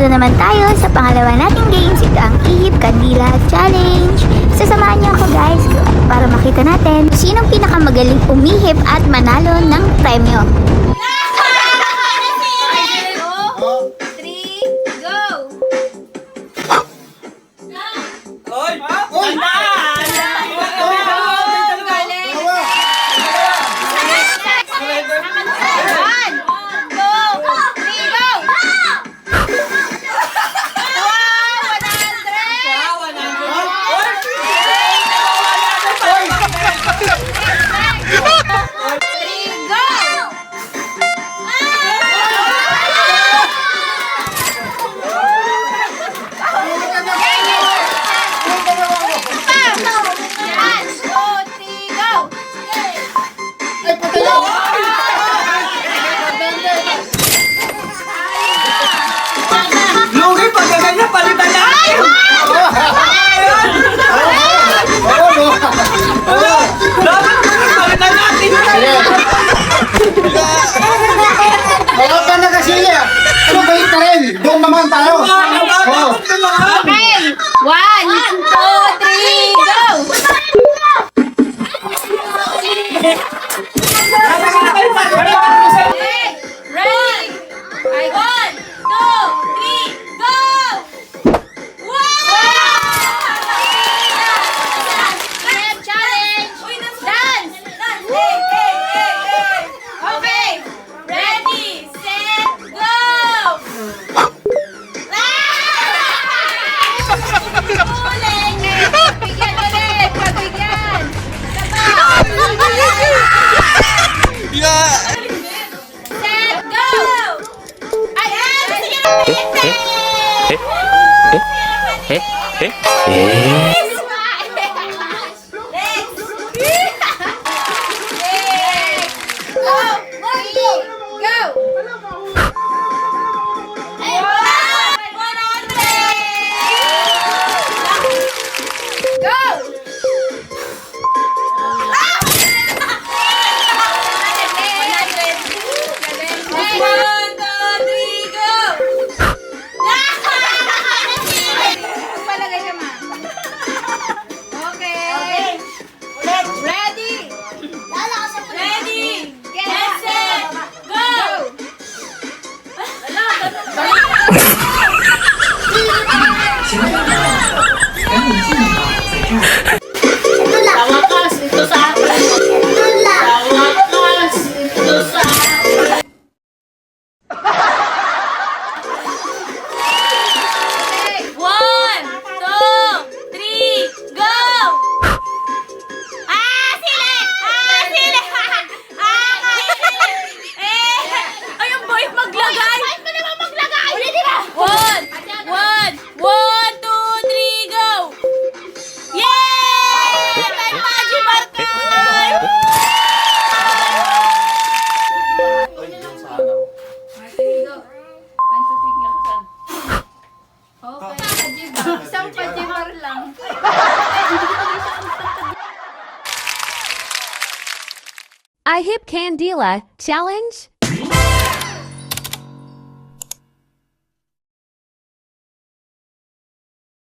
Dito naman tayo sa pangalawa nating games. Ito ang Ihip Kandila Challenge. Sasamahan niyo ako guys para makita natin sinong pinakamagaling umihip at manalo ng premyo. One. えええー hip Candela challenge?